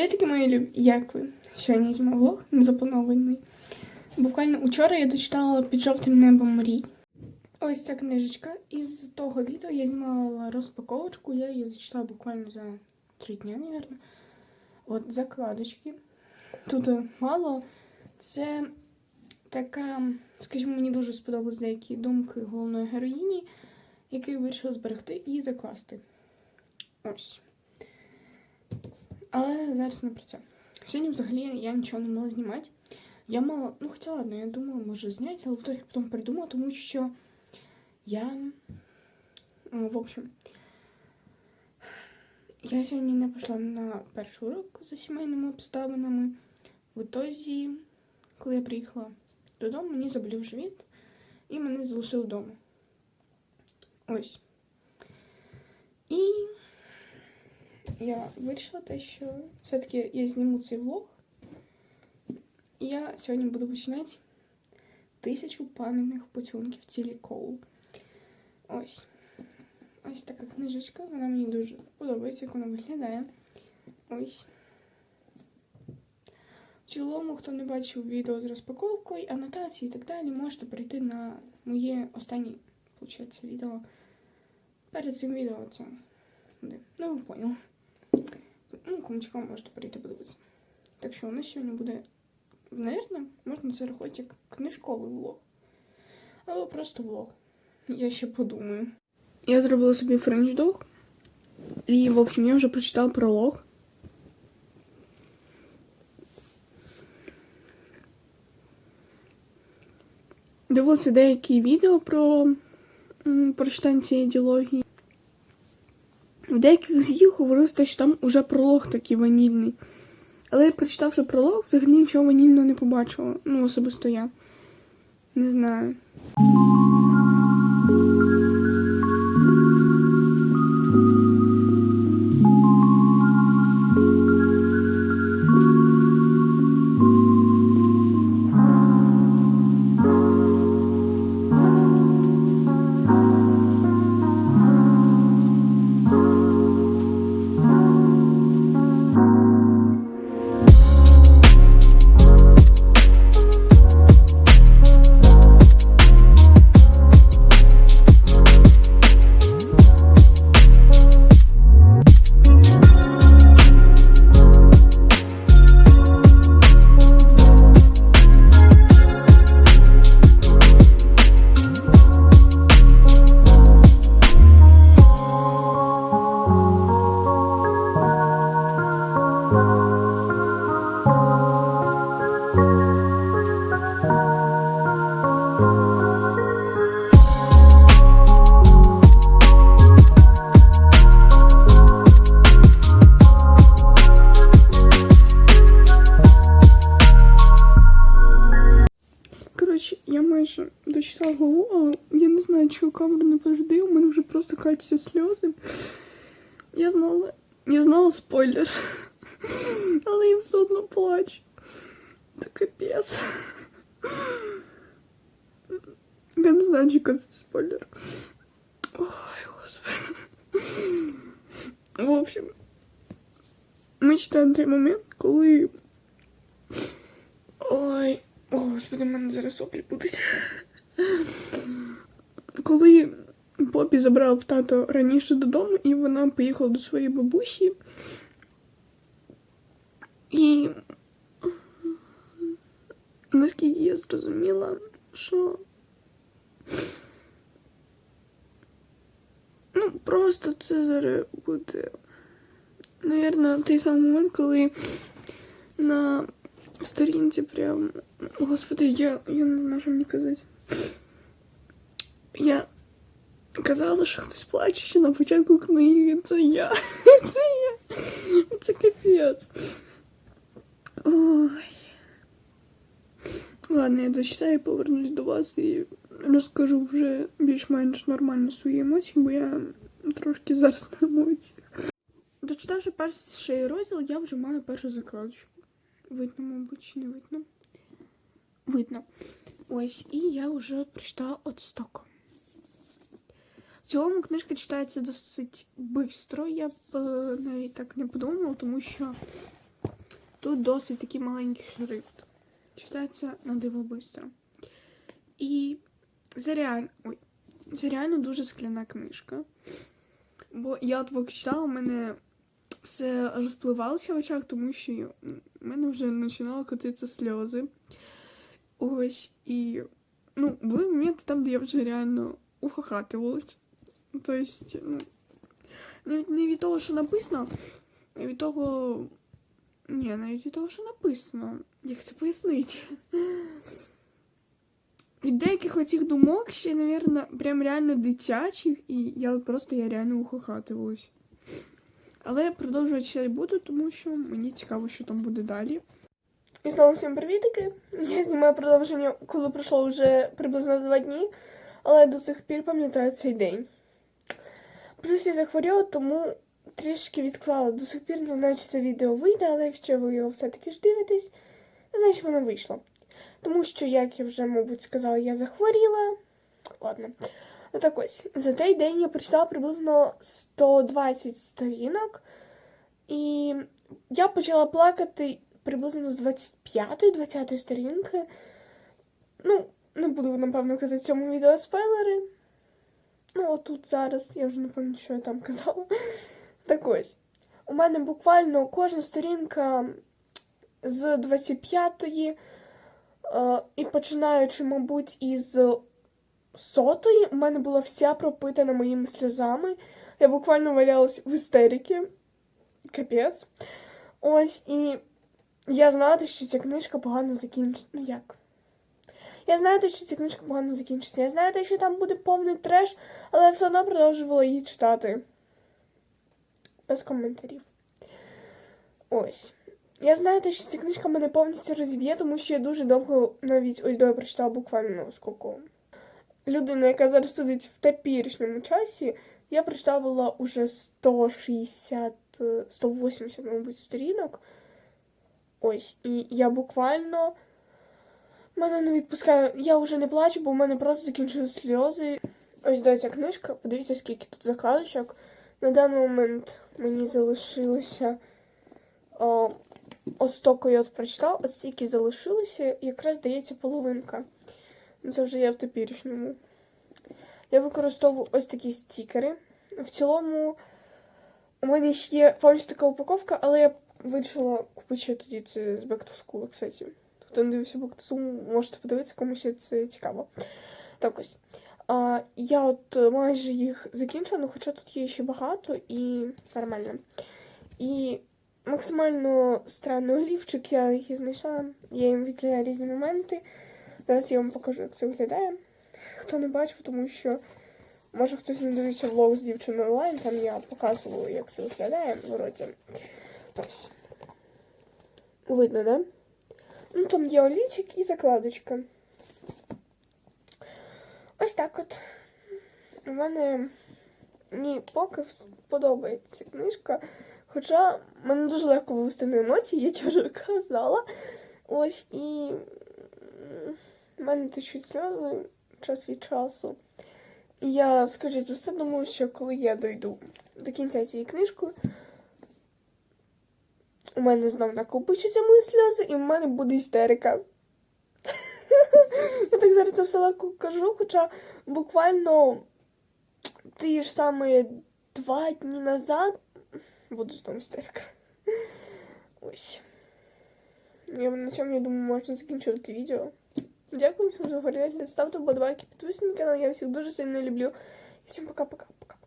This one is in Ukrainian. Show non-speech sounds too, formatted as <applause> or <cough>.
Привітки, мої любі! Як ви? Сьогодні знімаю влог незапланований. Буквально учора я дочитала під жовтим небом мрій. Ось ця книжечка. Із того відео я знімала розпаковочку, я її зачитала буквально за три дні, мабуть. От закладочки. Тут е, мало. Це така, скажімо, мені дуже сподобались деякі думки головної героїні, які вирішила зберегти і закласти. Ось. Але зараз не про це. Сьогодні взагалі я нічого не мала знімати. Я мала, ну хоча ладно, я думала, може зняти, але в итоге потім придумала, тому що я. В общем, я сьогодні не пішла на перший урок за сімейними обставинами. В ітозі, коли я приїхала додому, мені заболів живіт і мене залишили вдома. Ось. І я вирішила те, що все-таки я зніму цей влог. І я сьогодні буду починати тисячу пам'ятних поцілунків тілі Коул. Ось. Ось така книжечка. Вона мені дуже подобається, як вона виглядає. Ось. В цілому, хто не бачив відео з розпаковкою, анотації і так далі, можете перейти на моє останнє, виходить, відео. Перед цим відео це. Ну, ви поняли. Ну, можете перейти подивитися. Так що у нас сьогодні буде, наверное, можна це як книжковий влог. Або просто влог. Я ще подумаю. Я зробила собі френч-дог. І, в общем, я вже прочитала пролог. Дивилася деякі відео про прочитання цієї діалогії. Деяких з їх говорилось що там уже пролог такий ванільний. Але я прочитавши пролог, взагалі нічого ванільного не побачила. Ну, особисто я. Не знаю. Голову, але я не знаю, чого камеру не передаю, у мене вже просто катяться сльози. Я знала, я знала спойлер, <laughs> але я все одно плачу. Це капець. Я не знаю, чи казати спойлер. Ой, господи. В общем, ми читаємо той момент, коли. Ой, господи, в мене зараз опіль будуть. Коли Попі забрав тато раніше додому, і вона поїхала до своєї бабусі. І наскільки я зрозуміла, що ну, просто це зараз буде, навірно, той самий момент, коли на сторінці прям. Господи, я, я не знаю, що мені казати. Я казала, що хтось плаче ще на початку книги. Це я. <laughs> Це я. Це капець. Ой. Ладно, я дочитаю, повернусь до вас і розкажу вже більш-менш нормально свої емоції, бо я трошки зараз на емоціях. Дочитавши перший розділ, я вже маю першу закладочку. Видно, мабуть, чи не видно. Видно. Ось, і я вже прочитала от стоку. В цілому книжка читається досить швидко. Я б е, навіть так не подумала, тому що Тут досить такий маленький шрифт. Читається на диво бистро. І це реально, ой, це реально дуже скляна книжка. Бо я от поки читала, у мене все розпливалося в очах, тому що в мене вже починало котитися сльози. Ось, і ну, були моменти там, де я вже реально ухахатувалась. Тобто, ну, навіть не від того, що написано, а від того. Ні, навіть від того, що написано. Як це пояснити? Від деяких оцих думок ще, мабуть, прям реально дитячих, і я просто я реально ухахатувалась. Але я продовжувати ще буду, тому що мені цікаво, що там буде далі. І знову всім привітики. Я знімаю продовження, коли пройшло вже приблизно два дні, але до сих пір пам'ятаю цей день. Плюс я захворіла, тому трішки відклала. До сих пір не знаю, чи це відео вийде, але якщо ви його все-таки ж дивитесь, значить воно вийшло. Тому що, як я вже, мабуть, сказала, я захворіла. Ладно. Ну так ось, за той день я прочитала приблизно 120 сторінок, і я почала плакати приблизно з 25-20 сторінки. Ну, не буду, напевно, казати цьому відео спойлери. Ну, отут зараз, я вже не пам'ятаю, що я там казала. <laughs> Так ось. У мене буквально кожна сторінка з 25-ї, е, і починаючи, мабуть, із сотої, у мене була вся пропитана моїми сльозами. Я буквально валялась в істериці. Капець. Ось, і я знала, що ця книжка погано закінчиться. Ну як? Я знаю, що ця книжка погано закінчиться. Я знаю, те, що там буде повний треш, але все одно продовжувала її читати. Без коментарів. Ось. Я знаю, те, що ця книжка мене повністю розіб'є, тому що я дуже довго навіть ось до я прочитала буквально скільки. Людина, яка зараз сидить в теперішньому часі, я прочитала уже 160, 180, мабуть, сторінок. Ось, і я буквально. Мене не відпускає. Я вже не плачу, бо в мене просто закінчились сльози. Ось ця книжка. Подивіться, скільки тут закладочок. На даний момент мені залишилося о, ось стільки я от прочитала, ось стільки залишилося, якраз здається половинка. Це вже я в теперішньому. Я використовую ось такі стікери. В цілому, у мене ще є повністю така упаковка, але я вирішила купити ще тоді це з Back to School, кстати. Хто не дивився Back можете подивитися, кому ще це цікаво. Так ось. А, я от майже їх закінчила, ну хоча тут є ще багато і нормально. І максимально странний олівчик, я їх знайшла. Я їм відділяю різні моменти. Зараз я вам покажу, як це виглядає. Хто не бачив, тому що може хтось не дивиться влог з дівчиною онлайн, там я показувала, як це виглядає. Вроді. Ось. Видно, да? Ну, там є олівчик і закладочка. Ось так от. У мене мені поки подобається книжка. Хоча мене дуже легко вивести на емоції, як я вже казала. Ось і в мене течуть сльози час від часу. І я, скажіть, за все думаю, що коли я дойду до кінця цієї книжки, у мене знову накопичаться мої сльози, і в мене буде істерика. Я так зараз це все легко кажу, хоча буквально ті ж саме два дні назад буду знову істерика. Ось. Я на цьому, я думаю, можна закінчувати відео. Дякую всім за перегляд. Ставте вподобайки, підписуйтесь на канал. Я всіх дуже сильно люблю. Всім пока-пока-пока.